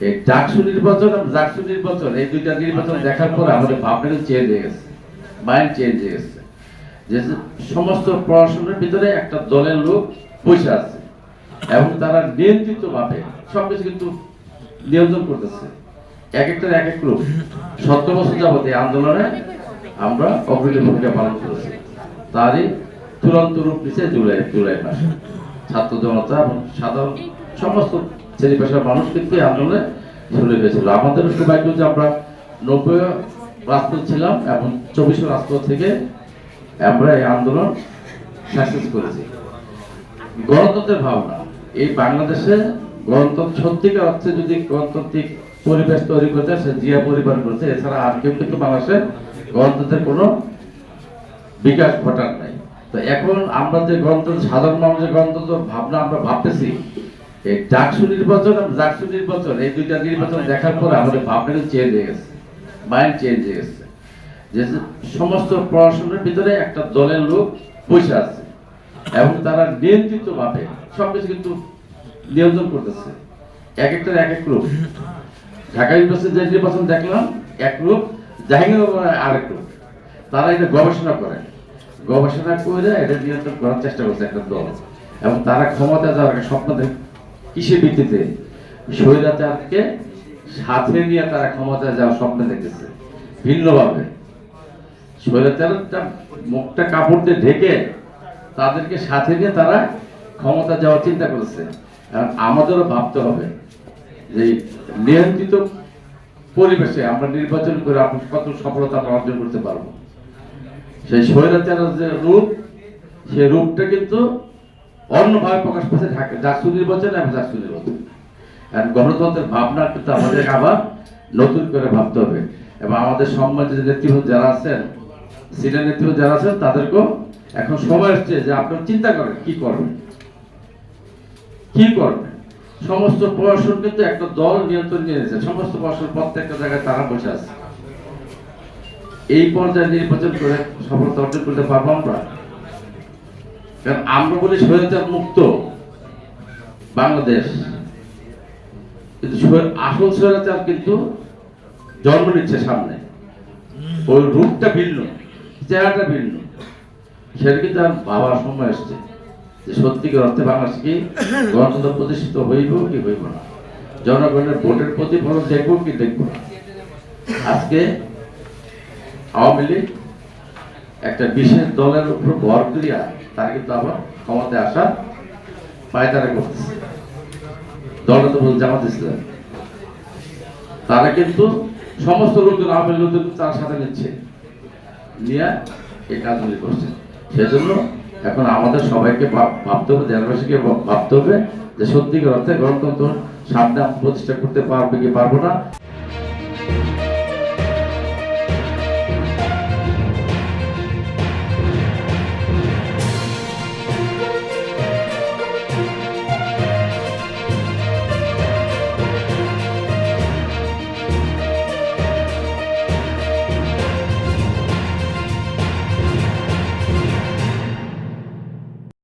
এই নির্বাচন নির্বাচন, এই দুইটা নির্বাচন দেখার পর আমাদের ভাবনা চেঞ্জ হয়ে গেছে। মাইন্ড চেঞ্জ হয়ে গেছে। যে সমস্ত ভিতরে একটা দলের লোক আছে এবং তারা নিয়ন্ত্রিত ভাবে কিন্তু নিয়ন্ত্রণ করতেছে। এক একটা এক এক সত্তর বছর যাবত এই আন্দোলনে আমরা অগ্রণী ভূমিকা পালন করেছি। তারই চূড়ান্ত রূপ নিচ্ছে জুলাই জুলাই মাসে। ছাত্র জনতা এবং সাধারণ সমস্ত শ্রেণি পেশার মানুষ কিন্তু এই আন্দোলনে ঝুলে গেছিল। আমাদের সৌভাগ্য যে আমরা নব্বই রাষ্ট্র ছিলাম এবং চব্বিশ রাষ্ট্র থেকে আমরা এই আন্দোলন সাকসেস করেছি। গণতন্ত্রের ভাবনা। এই বাংলাদেশে গণতন্ত্র সত্যিকার অর্থে যদি গণতান্ত্রিক পরিবেশ তৈরি করতে সে জিয়া পরিবার করছে এছাড়া আর কেউ কিন্তু বাংলাদেশে গণতন্ত্রের কোনো বিকাশ ঘটার নাই। তো এখন আমরা যে গণতন্ত্র, সাধারণ মানুষের গণতন্ত্র ভাবনা আমরা ভাবতেছি এই ডাকসু নির্বাচন ডাকসু নির্বাচন এই দুইটা নির্বাচন দেখার পর আমাদের ভাবনা চেঞ্জ হয়ে গেছে। মাইন্ড চেঞ্জ হয়ে গেছে। যে সমস্ত পড়াশোনার ভিতরে একটা দলের লোক বসে আছে এবং তারা নিয়ন্ত্রিত ভাবে সবকিছু কিন্তু নিয়ন্ত্রণ করতেছে। এক একটা এক এক রূপ। ঢাকা ইউনিভার্সিটি যে নির্বাচন দেখলাম এক রূপ। জাহাঙ্গীরনগর আরেক রূপ। তারা এটা গবেষণা করে। গবেষণা করে এটা নিয়ন্ত্রণ করার চেষ্টা করছে একটা দল। এবং তারা ক্ষমতা যাওয়ার স্বপ্ন দেখে কিসের ভিত্তিতে? স্বৈরাচারকে সাথে নিয়ে তারা ক্ষমতা যাওয়ার স্বপ্ন দেখেছে ভিন্নভাবে। স্বৈরাচারটা মুখটা কাপড় দিয়ে ঢেকে তাদেরকে সাথে নিয়ে তারা ক্ষমতা যাওয়ার চিন্তা করেছে কারণ আমাদেরও ভাবতে হবে যে নিয়ন্ত্রিত পরিবেশে আমরা নির্বাচন করে আপনি কত সফলতা আমরা অর্জন করতে পারব। সেই স্বৈরাচারের যে রূপ, সেই রূপটা কিন্তু অন্যভাবে প্রকাশ পেয়েছে জাকসু নির্বাচন এবং জাকসু নির্বাচন। আর গণতন্ত্রের ভাবনা কিন্তু আমাদের আবার নতুন করে ভাবতে হবে। এবং আমাদের সম্মানিত নেতৃত্ব যারা আছেন, সিনিয়র নেতৃত্ব যারা আছেন, তাদেরকেও এখন সময় আসছে যে আপনারা চিন্তা করেন, কি করবেন? কি করবেন? সমস্ত প্রশাসন কিন্তু একটা দল নিয়ন্ত্রণ নিয়ে নিয়েছে। সমস্ত প্রশাসন প্রত্যেকটা জায়গায় তারা বসে আছে। এই পর্যায়ে নির্বাচন করে সফলতা অর্জন করতে পারব আমরা? কারণ আমরা বলি স্বৈরাচার মুক্ত, বাংলাদেশ। কিন্তু আসল স্বৈরাচার কিন্তু জন্ম নিচ্ছে সামনে। ওই রূপটা ভিন্ন, চেহারাটা ভিন্ন। সেটা কিন্তু আর ভাবার সময় আসছে যে সত্যিকার অর্থে বাংলাদেশ কি গণতন্ত্র প্রতিষ্ঠিত হইব কি হইব না। জনগণের ভোটের প্রতিফলন দেখব কি দেখব না। আজকে আওয়ামী লীগ একটা বিশেষ দলের উপর ভর করিয়া তারা কিন্তু আবার ক্ষমতায় আসা পায়তারা করতেছে। দলটা তো বলছে জামাত ইসলাম। তারা কিন্তু সমস্ত লোকজন, আওয়ামী লোকজন তার সাথে নিচ্ছে। নিয়ে এই কাজগুলি করছে। সেজন্য এখন আমাদের সবাইকে ভাব- ভাবতে হবে, দেশবাসীকে ভাবতে হবে যে সত্যিকার অর্থে গণতন্ত্র সামনে প্রতিষ্ঠা করতে পারবে কি পারব না।